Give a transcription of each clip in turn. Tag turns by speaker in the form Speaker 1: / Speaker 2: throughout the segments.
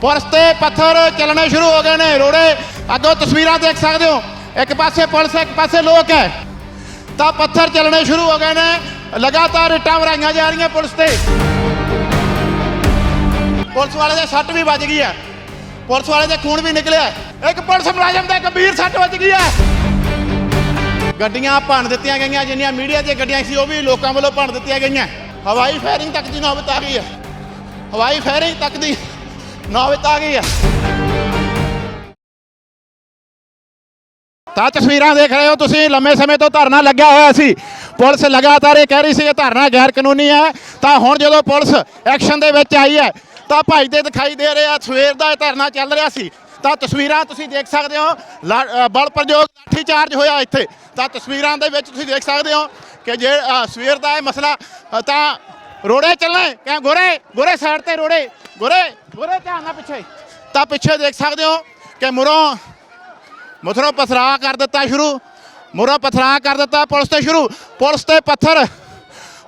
Speaker 1: Police ਤੇ ਪੱਥਰ ਚੱਲਣੇ ਸ਼ੁਰੂ ਹੋ ਗਏ ਨੇ। ਰੋੜੇ, ਅੱਗੋਂ ਤਸਵੀਰਾਂ ਦੇਖ ਸਕਦੇ ਹੋ। ਇੱਕ ਪਾਸੇ ਪੁਲਿਸ, ਇੱਕ ਪਾਸੇ ਲੋਕ ਹੈ। ਤਾਂ ਪੱਥਰ ਚੱਲਣੇ ਸ਼ੁਰੂ ਹੋ ਗਏ ਨੇ। ਲਗਾਤਾਰ ਇੱਟਾਂ ਵਰਾਈਆਂ ਜਾ ਰਹੀਆਂ ਪੁਲਿਸ ਤੇ। ਪੁਲਿਸ ਵਾਲੇ ਦੇ ਸੱਟ ਵੀ ਵੱਜ ਗਈ ਹੈ। ਪੁਲਿਸ ਵਾਲੇ ਦੇ ਖੂਨ ਵੀ ਨਿਕਲਿਆ ਇੱਕ ਪੁਲਿਸ ਮੁਲਾਜ਼ਮ ਦੇ ਗੰਭੀਰ ਸੱਟ ਵੱਜ ਗਈ ਹੈ। ਗੱਡੀਆਂ ਭੰਨ ਦਿੱਤੀਆਂ ਗਈਆਂ, ਜਿੰਨੀਆਂ ਮੀਡੀਆ ਦੀਆਂ ਗੱਡੀਆਂ ਸੀ, ਉਹ ਵੀ ਲੋਕਾਂ ਵੱਲੋਂ ਭੰਨ ਦਿੱਤੀਆਂ ਗਈਆਂ। ਹਵਾਈ ਫਾਇਰਿੰਗ ਤੱਕ ਦੀ ਨੌਬਤ ਆ ਗਈ ਹੈ। ਹਵਾਈ ਫਾਇਰਿੰਗ ਤੱਕ ਦੀ ਨੌਬਤ ਆ ਗਈ ਹੈ ਤਾਂ ਤਸਵੀਰਾਂ ਦੇਖ ਰਹੇ ਹੋ ਤੁਸੀਂ, ਲੰਮੇ ਸਮੇਂ ਤੋਂ ਧਰਨਾ ਲੱਗਿਆ ਹੋਇਆ ਸੀ। ਪੁਲਿਸ ਲਗਾਤਾਰ ਇਹ ਕਹਿ ਰਹੀ ਸੀ ਕਿ ਧਰਨਾ ਗੈਰ ਕਾਨੂੰਨੀ ਹੈ। ਤਾਂ ਹੁਣ ਜਦੋਂ ਪੁਲਿਸ ਐਕਸ਼ਨ ਦੇ ਵਿੱਚ ਆਈ ਹੈ, ਤਾਂ ਭੱਜਦੇ ਦਿਖਾਈ ਦੇ ਰਿਹਾ, ਸਵੇਰ ਦਾ ਇਹ ਧਰਨਾ ਚੱਲ ਰਿਹਾ ਸੀ। ਤਾਂ ਤਸਵੀਰਾਂ ਤੁਸੀਂ ਦੇਖ ਸਕਦੇ ਹੋ, ਲਾ- ਬਲ ਪ੍ਰਯੋਗ ਲਾਠੀ ਚਾਰਜ ਹੋਇਆ ਇੱਥੇ। ਤਾਂ ਤਸਵੀਰਾਂ ਦੇ ਵਿੱਚ ਤੁਸੀਂ ਦੇਖ ਸਕਦੇ ਹੋ ਕਿ ਜੇ ਸਵੇਰ ਦਾ ਇਹ ਮਸਲਾ ਤਾਂ ਰੋੜੇ ਚੱਲਣੇ ਕਿ ਗੋਰੇ ਗੋਰੇ ਸਾਈਡ ਤੇ ਰੋੜੇ, ਗੋਰੇ ਗੋਰੇ ਧਿਆਨ ਨਾਲ ਪਿੱਛੇ। ਤਾਂ ਪਿੱਛੇ ਦੇਖ ਸਕਦੇ ਹੋ ਕਿ ਮੁਰੋਂ, ਮੁਥਰੋਂ ਪਥਰਾ ਕਰ ਦਿੱਤਾ ਸ਼ੁਰੂ। ਮੁਰੋਂ ਪਥਰਾ ਕਰ ਦਿੱਤਾ ਪੁਲਿਸ ਤੇ ਸ਼ੁਰੂ। ਪੁਲਿਸ ਤੇ ਪੱਥਰ,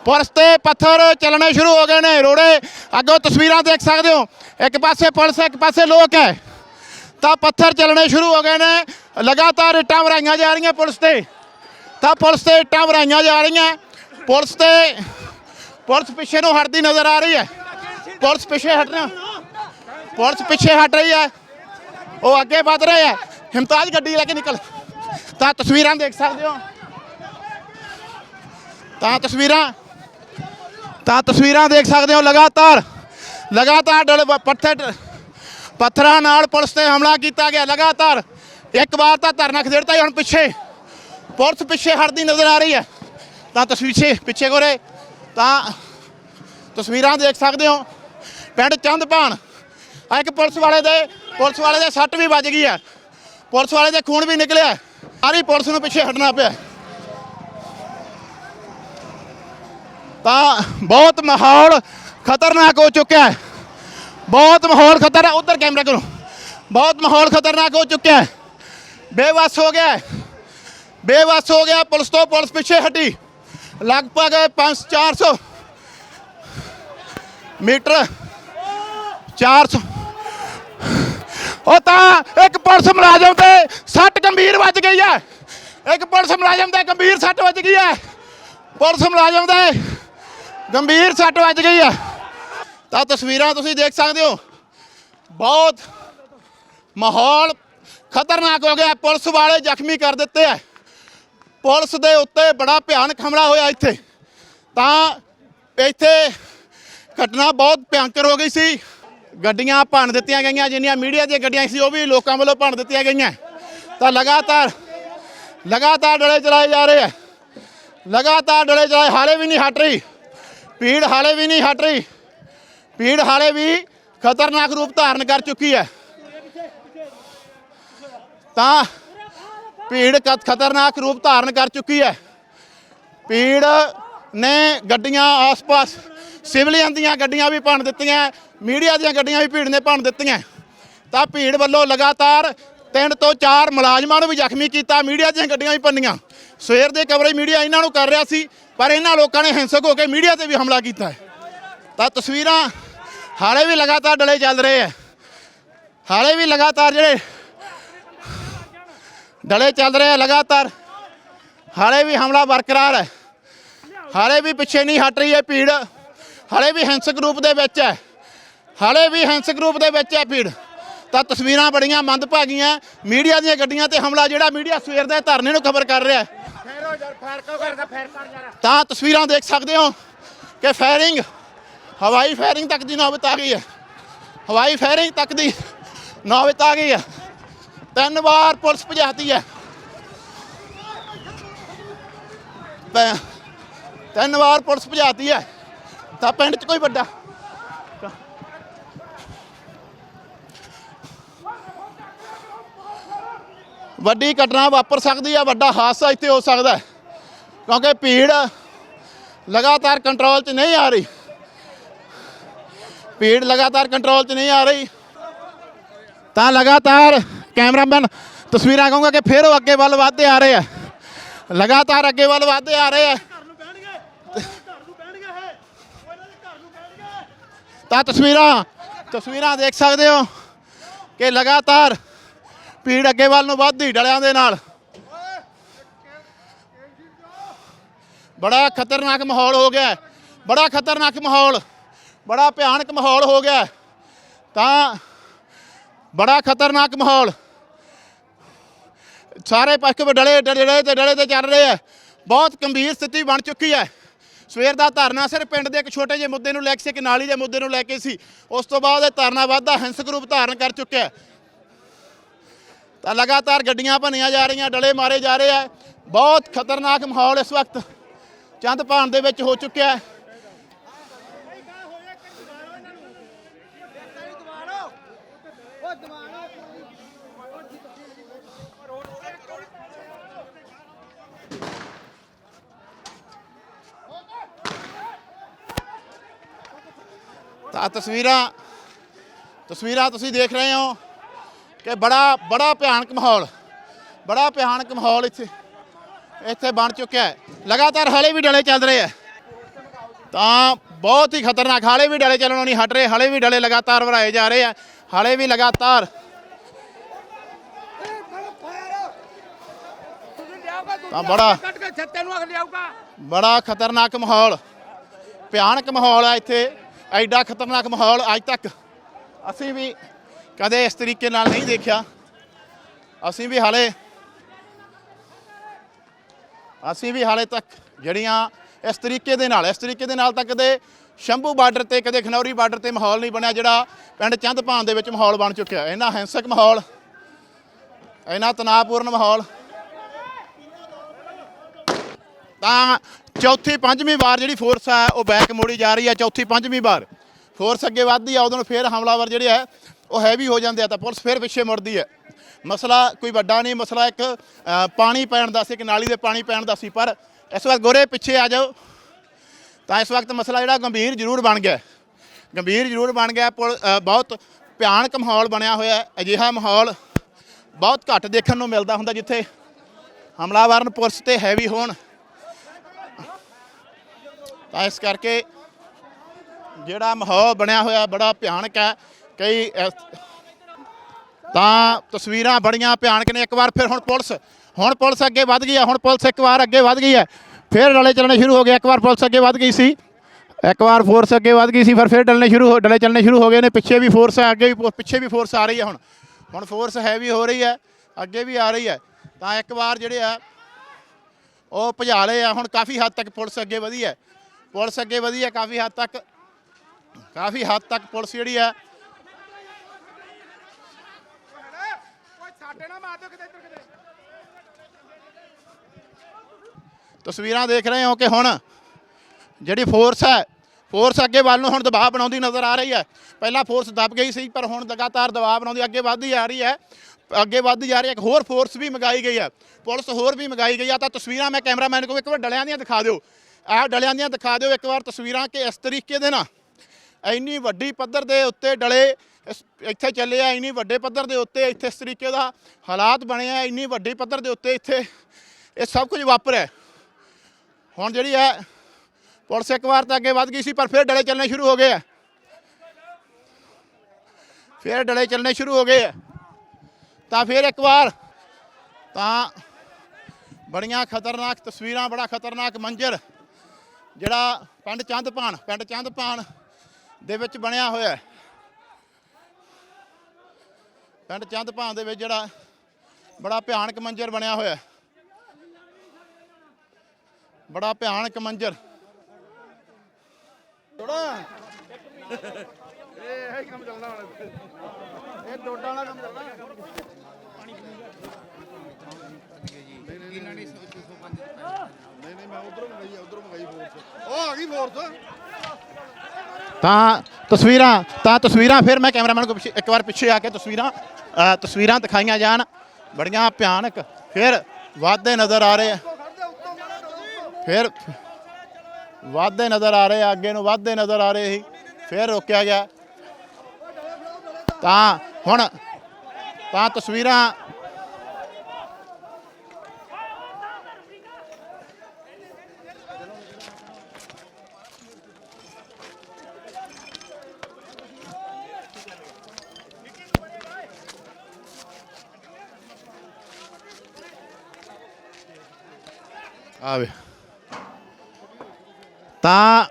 Speaker 1: ਪੁਲਿਸ ਤੇ ਪੱਥਰ ਚੱਲਣੇ ਸ਼ੁਰੂ ਹੋ ਗਏ ਨੇ। ਰੋੜੇ ਅੱਗੋਂ ਤਸਵੀਰਾਂ ਦੇਖ ਸਕਦੇ ਹੋ। ਇੱਕ ਪਾਸੇ ਪੁਲਿਸ, ਇੱਕ ਪਾਸੇ ਲੋਕ ਹੈ। ਤਾਂ ਪੱਥਰ ਚੱਲਣੇ ਸ਼ੁਰੂ ਹੋ ਗਏ ਨੇ। ਲਗਾਤਾਰ ਇੱਟਾਂ ਵਰਾਈਆਂ ਜਾ ਰਹੀਆਂ ਪੁਲਿਸ ਤੇ। ਤਾਂ ਪੁਲਿਸ ਤੇ ਇੱਟਾਂ ਵਰਾਈਆਂ ਜਾ ਰਹੀਆਂ। ਪੁਲਿਸ ਤੇ ਪੁਲਿਸ ਪਿੱਛੇ ਨੂੰ ਹਟਦੀ ਨਜ਼ਰ ਆ ਰਹੀ ਹੈ। ਪੁਲਿਸ ਪਿੱਛੇ ਹਟ ਰਿਹਾ ਪੁਲਿਸ ਪਿੱਛੇ ਹਟ ਰਹੀ ਹੈ। ਉਹ ਅੱਗੇ ਵਧ ਰਹੇ ਹੈ। ਹਿਮਤਾਜ ਗੱਡੀ ਲੈ ਕੇ ਨਿਕਲ। ਤਾਂ ਤਸਵੀਰਾਂ ਦੇਖ ਸਕਦੇ ਹੋ। ਤਾਂ ਤਸਵੀਰਾਂ। ਤਾਂ ਤਸਵੀਰਾਂ ਦੇਖ ਸਕਦੇ ਹੋ ਲਗਾਤਾਰ। ਲਗਾਤਾਰ ਡਲ ਪੱਥਰ ਪੱਥਰਾਂ ਨਾਲ ਪੁਲਿਸ ਤੇ ਹਮਲਾ ਕੀਤਾ ਗਿਆ। ਲਗਾਤਾਰ ਇੱਕ ਵਾਰ ਤਾਂ ਧਰਨਾ ਖਦੇੜਤਾ ਹੁਣ ਪਿੱਛੇ। ਪੁਲਿਸ ਪਿੱਛੇ ਹਟਦੀ ਨਜ਼ਰ ਆ ਰਹੀ ਹੈ। ਤਾਂ ਤਸਵੀਰ ਪਿੱਛੇ ਗੋਰੇ ਤਾਂ ਤਸਵੀਰਾਂ ਦੇਖ ਸਕਦੇ ਹੋ। ਪਿੰਡ ਚੰਦਪਾਨ ਆ ਇੱਕ ਪੁਲਿਸ ਵਾਲੇ ਦੇ ਪੁਲਿਸ ਵਾਲੇ ਦੇ ਸੱਟ ਵੀ ਵੱਜ ਗਈ ਹੈ। ਪੁਲਿਸ ਵਾਲੇ ਦੇ ਖੂਨ ਵੀ ਨਿਕਲਿਆ ਹੈ। ਸਾਰੀ ਪੁਲਿਸ ਨੂੰ ਪਿੱਛੇ ਹਟਣਾ ਪਿਆ ਤਾਂ ਬਹੁਤ ਮਾਹੌਲ ਖਤਰਨਾਕ ਹੋ ਚੁੱਕਿਆ ਹੈ। ਬਹੁਤ ਮਾਹੌਲ ਖਤਰਨਾਕ ਉਧਰ ਕੈਮਰਾ ਕਰੋ। ਬਹੁਤ ਮਾਹੌਲ ਖਤਰਨਾਕ ਹੋ ਚੁੱਕਿਆ ਹੈ। ਬੇਵਸ ਹੋ ਗਿਆ ਹੈ। ਬੇਵਸ ਹੋ ਗਿਆ। ਪੁਲਿਸ ਤੋਂ ਪੁਲਿਸ ਪਿੱਛੇ ਹਟੀ। ਲਗਭਗ 5 400 ਮੀਟਰ। 400 ਉਹ ਤਾਂ ਇੱਕ ਪੁਲਿਸ ਮੁਲਾਜ਼ਮ ਤੇ ਸੱਟ ਗੰਭੀਰ ਵੱਜ ਗਈ ਹੈ। ਇੱਕ ਪੁਲਿਸ ਮੁਲਾਜ਼ਮ ਤੇ ਗੰਭੀਰ ਸੱਟ ਵੱਜ ਗਈ ਹੈ। ਪੁਲਿਸ ਮੁਲਾਜ਼ਮ ਦੇ ਗੰਭੀਰ ਸੱਟ ਵੱਜ ਗਈ ਹੈ। ਤਾਂ ਤਸਵੀਰਾਂ ਤੁਸੀਂ ਦੇਖ ਸਕਦੇ ਹੋ। ਬਹੁਤ ਮਾਹੌਲ ਖਤਰਨਾਕ ਹੋ ਗਿਆ। ਪੁਲਿਸ ਵਾਲੇ ਜ਼ਖਮੀ ਕਰ ਦਿੱਤੇ ਹੈ। ਪੁਲਿਸ ਦੇ ਉੱਤੇ ਬੜਾ ਭਿਆਨਕ ਹਮਲਾ ਹੋਇਆ ਇੱਥੇ। ਤਾਂ ਇੱਥੇ ਘਟਨਾ ਬਹੁਤ ਭਿਆਨਕ ਹੋ ਗਈ ਸੀ। ਗੱਡੀਆਂ ਭੰਨ ਦਿੱਤੀਆਂ ਗਈਆਂ, ਜਿੰਨੀਆਂ ਮੀਡੀਆ ਦੀਆਂ ਗੱਡੀਆਂ ਸੀ, ਉਹ ਵੀ ਲੋਕਾਂ ਵੱਲੋਂ ਭੰਨ ਦਿੱਤੀਆਂ ਗਈਆਂ। ਤਾਂ ਲਗਾਤਾਰ ਲਗਾਤਾਰ ਡਲੇ ਚਲਾਏ ਜਾ ਰਹੇ ਆ। ਲਗਾਤਾਰ ਡਲੇ ਚਲਾਏ, ਹਾਲੇ ਵੀ ਨਹੀਂ ਹਟ ਰਹੀ। ਭੀੜ ਹਾਲੇ ਵੀ ਨਹੀਂ ਹਟ ਰਹੀ। ਭੀੜ ਹਾਲੇ ਵੀ ਖਤਰਨਾਕ ਰੂਪ ਧਾਰਨ ਕਰ ਚੁੱਕੀ ਹੈ। ਤਾਂ ਭੀੜ ਕ- ਖਤਰਨਾਕ ਰੂਪ ਧਾਰਨ ਕਰ ਚੁੱਕੀ ਹੈ। ਭੀੜ ਨੇ ਗੱਡੀਆਂ ਆਸ-ਪਾਸ ਸਿਵਲੀਅਨ ਦੀਆਂ ਗੱਡੀਆਂ ਵੀ ਭੰਨ ਦਿੱਤੀਆਂ, ਮੀਡੀਆ ਦੀਆਂ ਗੱਡੀਆਂ ਵੀ ਭੀੜ ਨੇ ਭੰਨ ਦਿੱਤੀਆਂ। ਤਾਂ ਭੀੜ ਵੱਲੋਂ ਲਗਾਤਾਰ ਤਿੰਨ ਤੋਂ ਚਾਰ ਮੁਲਾਜ਼ਮਾਂ ਨੂੰ ਵੀ ਜ਼ਖਮੀ ਕੀਤਾ, ਮੀਡੀਆ ਦੀਆਂ ਗੱਡੀਆਂ ਵੀ ਭੰਨੀਆਂ। ਸਵੇਰ ਦੇ ਕਵਰੇਜ ਮੀਡੀਆ ਇਹਨਾਂ ਨੂੰ ਕਰ ਰਿਹਾ ਸੀ, ਪਰ ਇਹਨਾਂ ਲੋਕਾਂ ਨੇ ਹਿੰਸਕ ਹੋ ਕੇ ਮੀਡੀਆ ਤੇ ਵੀ ਹਮਲਾ ਕੀਤਾ ਹੈ। ਤਾਂ ਤਸਵੀਰਾਂ ਹਾਲੇ ਵੀ ਲਗਾਤਾਰ ਡਲੇ ਚੱਲ ਰਹੇ ਆ ਹਾਲੇ ਵੀ ਲਗਾਤਾਰ ਜਿਹੜੇ ਡਲੇ ਚੱਲ ਰਹੇ ਆ ਲਗਾਤਾਰ। ਹਾਲੇ ਵੀ ਹਮਲਾ ਬਰਕਰਾਰ ਹੈ। ਹਾਲੇ ਵੀ ਪਿੱਛੇ ਨਹੀਂ ਹਟ ਰਹੀ ਹੈ ਭੀੜ। ਹਾਲੇ ਵੀ ਹਿੰਸਕ ਰੂਪ ਦੇ ਵਿੱਚ ਹੈ। ਹਾਲੇ ਵੀ ਹਿੰਸਕ ਰੂਪ ਦੇ ਵਿੱਚ ਹੈ ਭੀੜ। ਤਾਂ ਤਸਵੀਰਾਂ ਬੜੀਆਂ ਮੰਦਭਾਗੀਆਂ। ਮੀਡੀਆ ਦੀਆਂ ਗੱਡੀਆਂ ਤੇ ਹਮਲਾ ਜਿਹੜਾ ਮੀਡੀਆ ਸਵੇਰ ਦੇ ਧਰਨੇ ਨੂੰ ਕਵਰ ਕਰ ਰਿਹਾ ਤਾਂ ਤਸਵੀਰਾਂ ਦੇਖ ਸਕਦੇ ਹੋ ਕਿ ਫਾਇਰਿੰਗ ਹਵਾਈ ਫਾਇਰਿੰਗ ਤੱਕ ਦੀ ਨੌਬਤ ਆ ਗਈ ਹੈ। ਹਵਾਈ ਫਾਇਰਿੰਗ ਤੱਕ ਦੀ ਨੌਬਤ ਆ ਗਈ ਹੈ। ਤਿੰਨ ਵਾਰ ਪੁਲਿਸ ਭਜਾਤੀ ਹੈ। ਤਿੰਨ ਵਾਰ ਪੁਲਿਸ ਭਜਾਤੀ ਹੈ। ਤਾਂ ਪਿੰਡ 'ਚ ਕੋਈ ਵੱਡਾ। ਵੱਡੀ ਘਟਨਾ ਵਾਪਰ ਸਕਦੀ ਹੈ, ਵੱਡਾ ਹਾਦਸਾ ਇੱਥੇ ਹੋ ਸਕਦਾ ਹੈ। ਕਿਉਂਕਿ ਭੀੜ ਲਗਾਤਾਰ ਕੰਟਰੋਲ 'ਚ ਨਹੀਂ ਆ ਰਹੀ। ਭੀੜ ਲਗਾਤਾਰ ਕੰਟਰੋਲ 'ਚ ਨਹੀਂ ਆ ਰਹੀ। ਤਾਂ ਲਗਾਤਾਰ ਕੈਮਰਾਮੈਨ, ਤਸਵੀਰਾਂ ਕਹੂੰਗਾ ਕਿ ਫਿਰ ਉਹ ਅੱਗੇ ਵੱਲ ਵਧਦੇ ਆ ਰਹੇ ਆ। ਲਗਾਤਾਰ ਅੱਗੇ ਵੱਲ ਵਧਦੇ ਆ ਰਹੇ ਆ। ਤਾਂ ਤਸਵੀਰਾਂ ਤਸਵੀਰਾਂ ਦੇਖ ਸਕਦੇ ਹੋ ਕਿ ਲਗਾਤਾਰ ਭੀੜ ਅੱਗੇ ਵੱਲ ਨੂੰ ਵੱਧਦੀ ਡਲਿਆਂ ਦੇ ਨਾਲ। ਬੜਾ ਖਤਰਨਾਕ ਮਾਹੌਲ ਹੋ ਗਿਆ। ਬੜਾ ਖਤਰਨਾਕ ਮਾਹੌਲ, ਬੜਾ ਭਿਆਨਕ ਮਾਹੌਲ ਹੋ ਗਿਆ। ਤਾਂ ਬੜਾ ਖਤਰਨਾਕ ਮਾਹੌਲ। ਸਾਰੇ ਪੱਖ ਡਲੇ ਡਲੇ ਤੇ ਡਲੇ ਤੇ ਚੱਲ ਰਹੇ ਆ। ਬਹੁਤ ਗੰਭੀਰ ਸਥਿਤੀ ਬਣ ਚੁੱਕੀ ਹੈ ਸਵੇਰ ਦਾ ਧਰਨਾ ਸਿਰ ਪਿੰਡ ਦੇ ਇੱਕ ਛੋਟੇ ਜਿਹੇ ਮੁੱਦੇ ਨੂੰ ਲੈ ਕੇ ਸੀ, ਇੱਕ ਨਾਲੀ ਦੇ ਮੁੱਦੇ ਨੂੰ ਲੈ ਕੇ ਸੀ। ਉਸ ਤੋਂ ਬਾਅਦ ਇਹ ਧਰਨਾ ਵੱਧਦਾ ਹਿੰਸਕ ਰੂਪ ਧਾਰਨ ਕਰ ਚੁੱਕਿਆ। ਤਾਂ ਲਗਾਤਾਰ ਗੱਡੀਆਂ ਭੰਨੀਆਂ ਜਾ ਰਹੀਆਂ, ਡਲੇ ਮਾਰੇ ਜਾ ਰਹੇ ਆ। ਬਹੁਤ ਖਤਰਨਾਕ ਮਾਹੌਲ ਇਸ ਵਕਤ ਚੰਦ ਚੰਦਪਾਨ ਦੇ ਵਿੱਚ ਹੋ ਚੁੱਕਿਆ। ਹੈ ਤਾਂ ਤਸਵੀਰਾਂ ਤਸਵੀਰਾਂ ਤੁਸੀਂ ਦੇਖ ਰਹੇ ਹੋ ਕਿ ਬੜਾ ਬੜਾ ਭਿਆਨਕ ਮਾਹੌਲ, ਬੜਾ ਭਿਆਨਕ ਮਾਹੌਲ ਇੱਥੇ ਇੱਥੇ ਬਣ ਚੁੱਕਿਆ ਹੈ। ਲਗਾਤਾਰ ਹਲੇ ਵੀ ਡਲੇ ਚੱਲ ਰਹੇ ਆ ਤਾਂ ਬਹੁਤ ਹੀ ਖਤਰਨਾਕ। ਹਾਲੇ ਵੀ ਡਲੇ ਚੱਲਣੋਂ ਨਹੀਂ ਹਟ ਰਹੇ ਹਾਲੇ ਵੀ ਡਲੇ ਲਗਾਤਾਰ ਵਰਾਏ ਜਾ ਰਹੇ ਆ। ਹਾਲੇ ਵੀ ਲਗਾਤਾਰ ਤਾਂ ਬੜਾ ਬੜਾ ਖਤਰਨਾਕ ਮਾਹੌਲ ਭਿਆਨਕ ਮਾਹੌਲ ਹੈ ਇੱਥੇ ਐਡਾ ਖਤਰਨਾਕ ਮਾਹੌਲ ਅੱਜ ਤੱਕ ਅਸੀਂ ਵੀ ਕਦੇ ਇਸ ਤਰੀਕੇ ਨਾਲ ਨਹੀਂ ਦੇਖਿਆ। ਅਸੀਂ ਵੀ ਹਾਲੇ ਅਸੀਂ ਵੀ ਹਾਲੇ ਤੱਕ ਜਿਹੜੀਆਂ ਇਸ ਤਰੀਕੇ ਦੇ ਨਾਲ, ਇਸ ਤਰੀਕੇ ਦੇ ਨਾਲ ਤਾਂ ਕਦੇ ਸ਼ੰਭੂ ਬਾਰਡਰ ਤੇ, ਕਦੇ ਖਨੌਰੀ ਬਾਰਡਰ ਤੇ ਮਾਹੌਲ ਨਹੀਂ ਬਣਿਆ ਜਿਹੜਾ ਪਿੰਡ ਚੰਦਪਾਨ ਦੇ ਵਿੱਚ ਮਾਹੌਲ ਬਣ ਚੁੱਕਿਆ। ਇੰਨਾ ਹਿੰਸਕ ਮਾਹੌਲ, ਇੰਨਾ ਤਣਾਅਪੂਰਨ ਮਾਹੌਲ। ਤਾਂ ਚੌਥੀ, ਪੰਜਵੀਂ ਵਾਰ ਜਿਹੜੀ ਫੋਰਸ ਆ, ਉਹ ਬੈਕ ਮੋੜੀ ਜਾ ਰਹੀ ਆ, ਚੌਥੀ, ਪੰਜਵੀਂ ਵਾਰ। ਫੋਰਸ ਅੱਗੇ ਵੱਧਦੀ ਆ, ਉਦੋਂ ਨੂੰ ਫੇਰ ਹਮਲਾਵਰ ਜਿਹੜੇ ਆ, ਉਹ ਹੈਵੀ ਹੋ ਜਾਂਦੇ ਆ, ਤਾਂ ਪੁਲਿਸ ਫੇਰ ਪਿੱਛੇ ਮੁੜਦੀ ਹੈ ਮਸਲਾ ਕੋਈ ਵੱਡਾ ਨਹੀਂ, ਮਸਲਾ ਇੱਕ ਪਾਣੀ ਪੈਣ ਦਾ ਸੀ, ਇੱਕ ਨਾਲੀ ਦੇ ਪਾਣੀ ਪੈਣ ਦਾ ਸੀ, ਪਰ ਇਸ ਵਕਤ ਗੋਰੇ ਪਿੱਛੇ ਆ ਜਾਓ। ਤਾਂ ਇਸ ਵਕਤ ਮਸਲਾ ਜਿਹੜਾ ਗੰਭੀਰ ਜ਼ਰੂਰ ਬਣ ਗਿਆ ਗੰਭੀਰ ਜ਼ਰੂਰ ਬਣ ਗਿਆ ਪੁਲ- ਬਹੁਤ ਭਿਆਨਕ ਮਾਹੌਲ ਬਣਿਆ ਹੋਇਆ ਅਜਿਹਾ ਮਾਹੌਲ ਬਹੁਤ ਘੱਟ ਦੇਖਣ ਨੂੰ ਮਿਲਦਾ ਹੁੰਦਾ ਜਿੱਥੇ ਹਮਲਾਵਰਨ ਪੁਲਿਸ ਤੇ ਹੈਵੀ ਹੋਣ। ਤਾਂ ਇਸ ਕਰਕੇ ਜਿਹੜਾ ਮਾਹੌਲ ਬਣਿਆ ਹੋਇਆ ਬੜਾ ਭਿਆਨਕ ਹੈ। ਕਈ ਤਾਂ ਤਸਵੀਰਾਂ ਬੜੀਆਂ ਭਿਆਨਕ ਨੇ। ਇੱਕ ਵਾਰ ਫਿਰ ਹੁਣ ਪੁਲਿਸ ਹੁਣ ਪੁਲਿਸ ਅੱਗੇ ਵੱਧ ਗਈ ਹੈ, ਹੁਣ ਪੁਲਿਸ ਇੱਕ ਵਾਰ ਅੱਗੇ ਵੱਧ ਗਈ ਹੈ। ਫਿਰ ਡਲੇ ਚੱਲਣੇ ਸ਼ੁਰੂ ਹੋ ਗਏ, ਇੱਕ ਵਾਰ ਪੁਲਿਸ ਅੱਗੇ ਵੱਧ ਗਈ ਸੀ। ਇੱਕ ਵਾਰ ਫੋਰਸ ਅੱਗੇ ਵੱਧ ਗਈ ਸੀ ਪਰ ਫਿਰ ਡਲਣੇ ਸ਼ੁਰੂ ਹੋ, ਡਲੇ ਚੱਲਣੇ ਸ਼ੁਰੂ ਹੋ ਗਏ ਨੇ। ਪਿੱਛੇ ਵੀ ਫੋਰਸ ਹੈ, ਅੱਗੇ ਵੀ ਪਿੱਛੇ ਵੀ ਫੋਰਸ ਆ ਰਹੀ ਹੈ ਹੁਣ। ਹੁਣ ਫੋਰਸ ਹੈਵੀ ਹੋ ਰਹੀ ਹੈ, ਅੱਗੇ ਵੀ ਆ ਰਹੀ ਹੈ। ਤਾਂ ਇੱਕ ਵਾਰ ਜਿਹੜੇ ਆ, ਉਹ ਭਜਾ ਲਏ ਆ। ਹੁਣ ਕਾਫੀ ਹੱਦ ਤੱਕ ਪੁਲਿਸ ਅੱਗੇ ਵਧੀ ਹੈ। ਪੁਲਿਸ ਅੱਗੇ ਵਧੀ ਹੈ ਕਾਫੀ ਹੱਦ ਤੱਕ, ਕਾਫੀ ਹੱਦ ਤੱਕ ਪੁਲਿਸ ਜਿਹੜੀ ਹੈ
Speaker 2: ਓਏ ਸਾਡੇ ਨਾਲ ਮਾਰ ਦਿਓ ਕਿਤੇ ਇੱਧਰ ਕਿਤੇ
Speaker 1: ਤਸਵੀਰਾਂ ਦੇਖ ਰਹੇ ਹੋ ਕਿ ਹੁਣ ਜਿਹੜੀ ਫੋਰਸ ਹੈ ਫੋਰਸ ਅੱਗੇ ਵੱਲ ਨੂੰ ਹੁਣ ਦਬਾਅ ਬਣਾਉਂਦੀ ਨਜ਼ਰ ਆ ਰਹੀ ਹੈ। ਪਹਿਲਾਂ ਫੋਰਸ ਦਬ ਗਈ ਸੀ, ਪਰ ਹੁਣ ਲਗਾਤਾਰ ਦਬਾਅ ਬਣਾਉਂਦੀ ਅੱਗੇ ਵੱਧਦੀ ਜਾ ਰਹੀ ਹੈ, ਅੱਗੇ ਵੱਧਦੀ ਜਾ ਰਹੀ ਹੈ। ਇੱਕ ਹੋਰ ਫੋਰਸ ਵੀ ਮੰਗਾਈ ਗਈ ਹੈ। ਪੁਲਿਸ ਹੋਰ ਵੀ ਮੰਗਾਈ ਗਈ ਆ ਤਾਂ ਤਸਵੀਰਾਂ ਮੈਂ ਕੈਮਰਾਮੈਨ ਕੋਲ ਇੱਕ ਵਾਰ ਡਲਿਆਂ ਦੀਆਂ ਦਿਖਾ ਦਿਓ। ਆਹ ਡਲਿਆਂ ਦੀਆਂ ਦਿਖਾ ਦਿਓ ਇੱਕ ਵਾਰ ਤਸਵੀਰਾਂ ਕਿ ਇਸ ਤਰੀਕੇ ਦੇ ਨਾਲ ਇੰਨੀ ਵੱਡੀ ਪੱਧਰ ਦੇ ਉੱਤੇ ਡਲੇ ਇਸ- ਇੱਥੇ ਚੱਲੇ ਆ, ਇੰਨੀ ਵੱਡੇ ਪੱਧਰ ਦੇ ਉੱਤੇ ਇੱਥੇ ਇਸ ਤਰੀਕੇ ਦਾ ਹਾਲਾਤ ਬਣੇ ਆ, ਇੰਨੀ ਵੱਡੀ ਪੱਧਰ ਦੇ ਉੱਤੇ ਇੱਥੇ ਇਹ ਸਭ ਕੁਝ ਵਾਪਰਿਆ। ਹੁਣ ਜਿਹੜੀ ਹੈ, ਪੁਲਿਸ ਇੱਕ ਵਾਰ ਤਾਂ ਅੱਗੇ ਵੱਧ ਗਈ ਸੀ, ਪਰ ਫਿਰ ਡਲੇ ਚੱਲਣੇ ਸ਼ੁਰੂ ਹੋ ਗਏ ਆ। ਫਿਰ ਡਲੇ ਚੱਲਣੇ ਸ਼ੁਰੂ ਹੋ ਗਏ ਆ। ਤਾਂ ਫਿਰ ਇੱਕ ਵਾਰ ਤਾਂ ਬੜੀਆਂ ਖਤਰਨਾਕ ਤਸਵੀਰਾਂ, ਬੜਾ ਖਤਰਨਾਕ ਮੰਜ਼ਰ ਜਿਹੜਾ ਪਿੰਡ ਚੰਦਪਾਨ ਪਿੰਡ ਚੰਦਪਾਨ ਦੇ ਵਿੱਚ ਬਣਿਆ ਹੋਇਆ ਹੈ। ਪਿੰਡ ਚੰਦਪਾਨ ਦੇ ਵਿੱਚ ਜਿਹੜਾ ਬੜਾ ਭਿਆਨਕ ਮੰਜ਼ਰ ਬਣਿਆ ਹੋਇਆ ਬੜਾ ਭਿਆਨਕ ਮੰਜ਼ਰ।
Speaker 2: ਇਹ ਹੀ ਕੰਮ ਚੱਲਣਾ ਹੁਣ। ਇਹ ਡੋਡਾ ਵਾਲਾ ਕੰਮ ਚੱਲਣਾ
Speaker 3: ਨਹੀਂ ਨਹੀਂ ਮੈਂ ਉਧਰੋਂ ਮੰਗਾਈ ਉਧਰੋਂ ਮੰਗਾਈ ਫੋਰਸ ਉਹ ਆ ਗਈ ਫੋਰਸ
Speaker 1: ਤਾਂ ਤਸਵੀਰਾਂ ਤਾਂ ਤਸਵੀਰਾਂ ਫਿਰ ਮੈਂ ਕੈਮਰਾਮੈਨ ਕੋ ਇੱਕ ਵਾਰ ਪਿੱਛੇ ਆ ਕੇ ਤਸਵੀਰਾਂ ਤਸਵੀਰਾਂ ਦਿਖਾਈਆਂ ਜਾਣ। ਬੜੀਆਂ ਭਿਆਨਕ ਫਿਰ ਵਾਧੇ ਨਜ਼ਰ ਆ ਰਹੇ ਆ। ਫਿਰ ਵਾਧੇ ਨਜ਼ਰ ਆ ਰਹੇ ਅੱਗੇ ਨੂੰ ਵਾਧੇ ਨਜ਼ਰ ਆ ਰਹੇ ਸੀ, ਫਿਰ ਰੋਕਿਆ ਗਿਆ। ਤਾਂ ਹੁਣ, ਤਾਂ ਤਸਵੀਰਾਂ
Speaker 4: ਆ ਵੇ। ਤਾਂ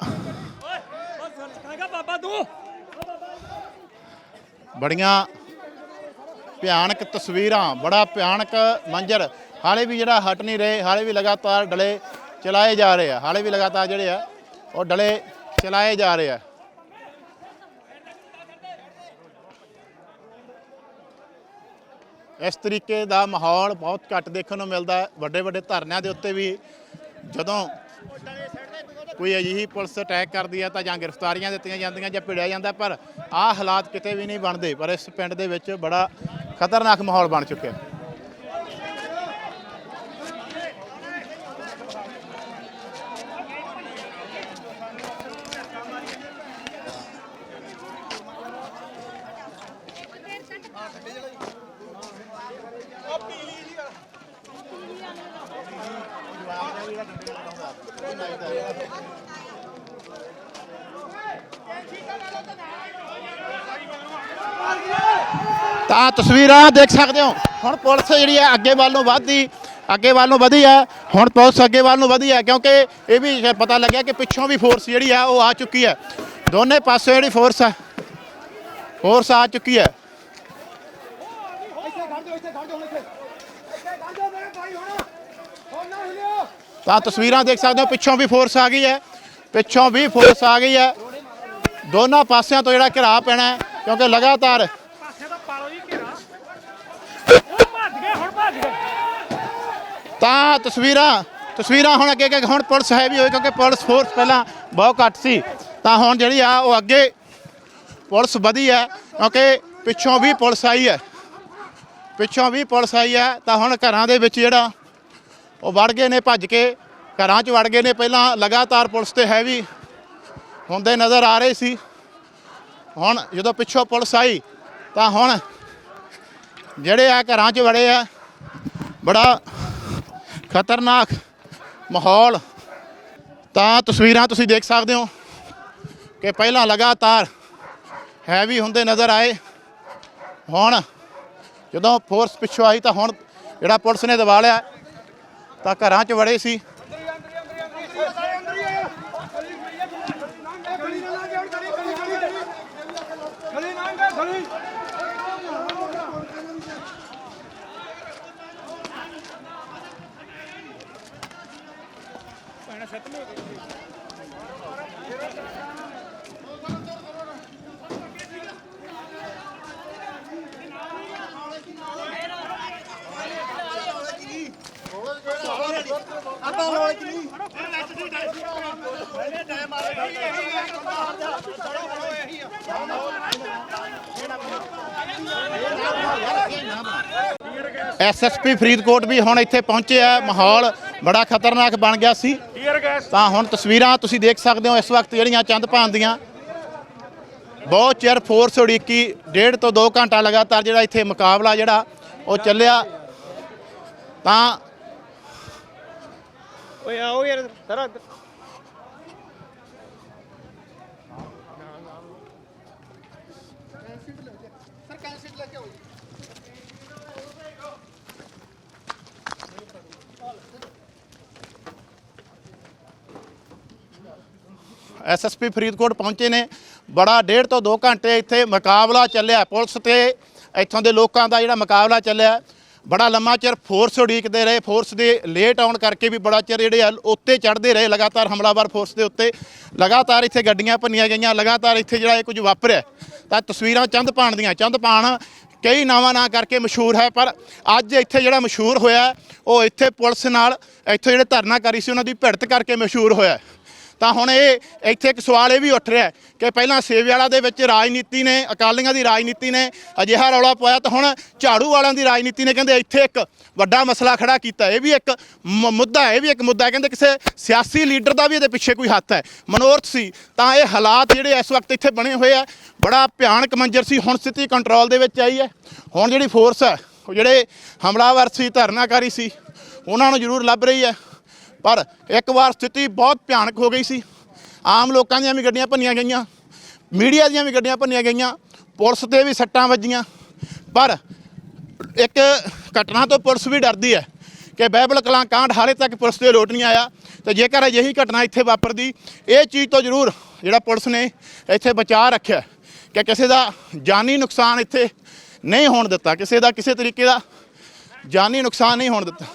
Speaker 1: ਬੜੀਆਂ ਭਿਆਨਕ ਤਸਵੀਰਾਂ, ਬੜਾ ਭਿਆਨਕ ਮੰਜ਼ਰ। ਹਾਲੇ ਵੀ ਜਿਹੜਾ ਹਟ ਨਹੀਂ ਰਹੇ, ਹਾਲੇ ਵੀ ਲਗਾਤਾਰ ਡਲੇ ਚਲਾਏ ਜਾ ਰਹੇ ਆ। ਹਾਲੇ ਵੀ ਲਗਾਤਾਰ ਜਿਹੜੇ ਆ, ਉਹ ਡਲੇ ਚਲਾਏ ਜਾ ਰਹੇ ਆ। ਇਸ ਤਰੀਕੇ ਦਾ ਮਾਹੌਲ ਬਹੁਤ ਘੱਟ ਦੇਖਣ ਨੂੰ ਮਿਲਦਾ ਹੈ। ਵੱਡੇ ਵੱਡੇ ਧਰਨਿਆਂ ਦੇ ਉੱਤੇ ਵੀ ਜਦੋਂ ਕੋਈ ਅਜਿਹੀ ਪੁਲਿਸ ਅਟੈਕ ਕਰਦੀ ਹੈ ਤਾਂ ਜਾਂ ਗ੍ਰਿਫਤਾਰੀਆਂ ਦਿੱਤੀਆਂ ਜਾਂਦੀਆਂ ਜਾਂ ਭਿੜਿਆ ਜਾਂਦਾ, ਪਰ ਆਹ ਹਾਲਾਤ ਕਿਤੇ ਵੀ ਨਹੀਂ ਬਣਦੇ, ਪਰ ਇਸ ਪਿੰਡ ਦੇ ਵਿੱਚ ਬੜਾ ਖਤਰਨਾਕ ਮਾਹੌਲ ਬਣ ਚੁੱਕਿਆ ਤਾਂ ਤਸਵੀਰਾਂ ਦੇਖ ਸਕਦੇ ਹੋ। ਹੁਣ ਪੁਲਿਸ ਜਿਹੜੀ ਹੈ ਅੱਗੇ ਵੱਲ ਨੂੰ ਵੱਧਦੀ, ਅੱਗੇ ਵੱਲ ਨੂੰ ਵਧੀ ਹੈ। ਹੁਣ ਪੁਲਿਸ ਅੱਗੇ ਵੱਲ ਨੂੰ ਵਧੀ ਹੈ ਕਿਉਂਕਿ ਇਹ ਵੀ ਪਤਾ ਲੱਗਿਆ ਕਿ ਪਿੱਛੋਂ ਵੀ ਫੋਰਸ ਜਿਹੜੀ ਹੈ ਉਹ ਆ ਚੁੱਕੀ ਹੈ। ਦੋਨੇ ਪਾਸੇ ਜਿਹੜੀ ਫੋਰਸ ਹੈ ਫੋਰਸ ਆ ਚੁੱਕੀ ਹੈ। ਤਾਂ ਤਸਵੀਰਾਂ ਦੇਖ ਸਕਦੇ ਹੋ, ਪਿੱਛੋਂ ਵੀ ਫੋਰਸ ਆ ਗਈ ਹੈ। ਪਿੱਛੋਂ ਵੀ ਫੋਰਸ ਆ ਗਈ ਹੈ। ਦੋਨਾਂ ਪਾਸਿਆਂ ਤੋਂ ਜਿਹੜਾ ਘਿਰਾ ਪੈਣਾ ਕਿਉਂਕਿ ਲਗਾਤਾਰ
Speaker 4: ਪਾਸੇ ਤਾਂ ਪਾਲੋ ਜੀ ਘੇਰਾ ਉਹ ਭੱਜ ਗਏ ਹੁਣ ਭੱਜ ਗਏ
Speaker 1: ਤਾਂ ਤਸਵੀਰਾਂ ਤਸਵੀਰਾਂ ਹੁਣ ਅੱਗੇ ਅੱਗੇ ਹੁਣ ਪੁਲਿਸ ਹੈ ਵੀ ਹੋਈ, ਕਿਉਂਕਿ ਪੁਲਿਸ ਫੋਰਸ ਪਹਿਲਾਂ ਬਹੁਤ ਘੱਟ ਸੀ। ਤਾਂ ਹੁਣ ਜਿਹੜੀ ਆ, ਉਹ ਅੱਗੇ ਪੁਲਿਸ ਵਧੀ ਹੈ, ਕਿਉਂਕਿ ਪਿੱਛੋਂ ਵੀ ਪੁਲਿਸ ਆਈ ਹੈ। ਪਿੱਛੋਂ ਵੀ ਪੁਲਿਸ ਆਈ ਹੈ, ਤਾਂ ਹੁਣ ਘਰਾਂ ਦੇ ਵਿੱਚ ਜਿਹੜਾ, ਉਹ ਵੜ ਗਏ ਨੇ, ਭੱਜ ਕੇ ਘਰਾਂ 'ਚ ਵੜ ਗਏ ਨੇ। ਪਹਿਲਾਂ ਲਗਾਤਾਰ ਪੁਲਿਸ ਤੇ ਹੈ ਵੀ, ਹੁੰਦੇ ਨਜ਼ਰ ਆ ਰਹੇ ਸੀ। ਹੁਣ ਜਦੋਂ ਪਿੱਛੋਂ ਪੁਲਿਸ ਆਈ, ਤਾਂ ਹੁਣ ਜਿਹੜੇ ਆ ਘਰਾਂ 'ਚ ਵੜੇ ਆ, ਬੜਾ ਖਤਰਨਾਕ ਮਾਹੌਲ। ਤਾਂ ਤਸਵੀਰਾਂ ਤੁਸੀਂ ਦੇਖ ਸਕਦੇ ਹੋ ਕਿ ਪਹਿਲਾਂ ਲਗਾਤਾਰ ਹੈਵੀ ਹੁੰਦੇ ਨਜ਼ਰ ਆਏ। ਹੁਣ ਜਦੋਂ ਫੋਰਸ ਪਿੱਛੋਂ ਆਈ ਤਾਂ ਹੁਣ ਜਿਹੜਾ ਪੁਲਿਸ ਨੇ ਦਬਾ ਲਿਆ ਤਾਂ ਘਰਾਂ 'ਚ ਵੜੇ ਸੀ। ਐਸਐਸਪੀ ਫਰੀਦਕੋਟ ਵੀ ਹੁਣ ਇੱਥੇ ਪਹੁੰਚੇ ਆ ਮਾਹੌਲ ਬੜਾ ਖਤਰਨਾਕ ਬਣ ਗਿਆ ਸੀ। ਤਾਂ ਹੁਣ ਤਸਵੀਰਾਂ ਤੁਸੀਂ ਦੇਖ ਸਕਦੇ ਹੋ ਇਸ ਵਕਤ ਜਿਹੜੀਆਂ ਚੰਦਪਾਨ ਦੀਆਂ। ਬਹੁਤ ਚਿਰ ਫੋਰਸ ਉਡੀਕੀ ਡੇਢ ਤੋਂ 2 ਘੰਟਾ ਲਗਾਤਾਰ ਜਿਹੜਾ ਇੱਥੇ ਮੁਕਾਬਲਾ ਜਿਹੜਾ ਉਹ ਚੱਲਿਆ। ਤਾਂ
Speaker 4: ਓਏ ਆਓ ਯਾਰ ਸਰ
Speaker 1: ਐਸਐਸਪੀ ਫਰੀਦਕੋਟ ਪਹੁੰਚੇ ਨੇ। ਬੜਾ ਡੇਢ ਤੋਂ 2 ਘੰਟੇ ਇੱਥੇ ਮੁਕਾਬਲਾ ਚੱਲਿਆ। ਪੁਲਿਸ ਤੇ ਇੱਥੋਂ ਦੇ ਲੋਕਾਂ ਦਾ ਜਿਹੜਾ ਮੁਕਾਬਲਾ ਚੱਲਿਆ। ਬੜਾ ਲੰਮਾ ਚਿਰ ਫੋਰਸ ਉਡੀਕਦੇ ਰਹੇ। ਫੋਰਸ ਦੇ ਲੇਟ ਆਉਣ ਕਰਕੇ ਵੀ ਬੜਾ ਚਿਰ ਜਿਹੜੇ ਆ ਉੱਤੇ ਚੜ੍ਹਦੇ ਰਹੇ। ਲਗਾਤਾਰ ਹਮਲਾਵਰ ਫੋਰਸ ਦੇ ਉੱਤੇ। ਲਗਾਤਾਰ ਇੱਥੇ ਗੱਡੀਆਂ ਭੰਨੀਆਂ ਗਈਆਂ। ਲਗਾਤਾਰ ਇੱਥੇ ਜਿਹੜਾ ਇਹ ਕੁਝ ਵਾਪਰਿਆ। ਤਾਂ ਤਸਵੀਰਾਂ ਚੰਦਪਾਣ ਦੀਆਂ। ਚੰਦਪਾਣ ਕਈ ਨਾਵਾਂ ਨਾਂ ਕਰਕੇ ਮਸ਼ਹੂਰ ਹੈ, ਪਰ ਅੱਜ ਇੱਥੇ ਜਿਹੜਾ ਮਸ਼ਹੂਰ ਹੋਇਆ, ਉਹ ਇੱਥੇ ਪੁਲਿਸ ਨਾਲ ਇੱਥੇ ਜਿਹੜੇ ਧਰਨਾਕਾਰੀ ਸੀ, ਉਹਨਾਂ ਦੀ ਭਿੜਤ ਕਰਕੇ ਮਸ਼ਹੂਰ ਹੋਇਆ। ਤਾਂ ਹੁਣ ਇਹ ਇੱਥੇ ਇੱਕ ਸਵਾਲ ਇਹ ਵੀ ਉੱਠ ਰਿਹਾ ਕਿ ਪਹਿਲਾਂ ਸੇਵਿਆਲਾ ਦੇ ਵਿੱਚ ਰਾਜਨੀਤੀ ਨੇ, ਅਕਾਲੀਆਂ ਦੀ ਰਾਜਨੀਤੀ ਨੇ ਅਜਿਹਾ ਰੌਲਾ ਪਾਇਆ ਤਾਂ ਹੁਣ ਝਾੜੂ ਵਾਲਿਆਂ ਦੀ ਰਾਜਨੀਤੀ ਨੇ ਕਹਿੰਦੇ ਇੱਥੇ ਇੱਕ ਵੱਡਾ ਮਸਲਾ ਖੜਾ ਕੀਤਾ। ਇਹ ਵੀ ਇੱਕ ਮ- ਮੁੱਦਾ ਹੈ ਇਹ ਵੀ ਇੱਕ ਮੁੱਦਾ ਹੈ। ਕਹਿੰਦੇ ਕਿਸੇ ਸਿਆਸੀ ਲੀਡਰ ਦਾ ਵੀ ਇਹਦੇ ਪਿੱਛੇ ਕੋਈ ਹੱਥ ਹੈ। ਮਨੋਰਥ ਸੀ, ਤਾਂ ਇਹ ਹਾਲਾਤ ਜਿਹੜੇ ਇਸ ਵਕਤ ਇੱਥੇ ਬਣੇ ਹੋਏ ਆ, ਬੜਾ ਭਿਆਨਕ ਮੰਜ਼ਰ ਸੀ। ਹੁਣ ਸਥਿਤੀ ਕੰਟਰੋਲ ਦੇ ਵਿੱਚ ਆਈ ਹੈ। ਹੁਣ ਜਿਹੜੀ ਫੋਰਸ ਹੈ, ਉਹ ਜਿਹੜੇ ਹਮਲਾਵਰ ਸੀ, ਧਰਨਾਕਾਰੀ ਸੀ, ਉਹਨਾਂ ਨੂੰ ਜ਼ਰੂਰ ਲੱਭ ਰਹੀ ਹੈ। ਪਰ ਇੱਕ ਵਾਰ ਸਥਿਤੀ ਬਹੁਤ ਭਿਆਨਕ ਹੋ ਗਈ ਸੀ। ਆਮ ਲੋਕਾਂ ਦੀਆਂ ਵੀ ਗੱਡੀਆਂ ਭੰਨੀਆਂ ਗਈਆਂ, ਮੀਡੀਆ ਦੀਆਂ ਵੀ ਗੱਡੀਆਂ ਭੰਨੀਆਂ ਗਈਆਂ, ਪੁਲਿਸ ਤੇ ਵੀ ਸੱਟਾਂ ਵੱਜੀਆਂ। ਪਰ ਇੱਕ ਘਟਨਾ ਤੋਂ ਪੁਲਿਸ ਵੀ ਡਰਦੀ ਹੈ ਕਿ ਬਹਿਬਲ ਕਲਾਂ ਕਾਂਡ ਹਾਲੇ ਤੱਕ ਪੁਲਿਸ 'ਤੇ ਲੋਟ ਨਹੀਂ ਆਇਆ ਤੇ ਜੇਕਰ ਅਜਿਹੀ ਘਟਨਾ ਇੱਥੇ ਵਾਪਰਦੀ, ਇਹ ਚੀਜ਼ ਤੋਂ ਜ਼ਰੂਰ ਜਿਹੜਾ ਪੁਲਿਸ ਨੇ ਇੱਥੇ ਬਚਾਅ ਰੱਖਿਆ ਕਿ ਕਿਸੇ ਦਾ ਜਾਨੀ ਨੁਕਸਾਨ ਇੱਥੇ ਨਹੀਂ ਹੋਣ ਦਿੱਤਾ, ਕਿਸੇ ਦਾ ਕਿਸੇ ਤਰੀਕੇ ਦਾ ਜਾਨੀ ਨੁਕਸਾਨ ਨਹੀਂ ਹੋਣ ਦਿੱਤਾ।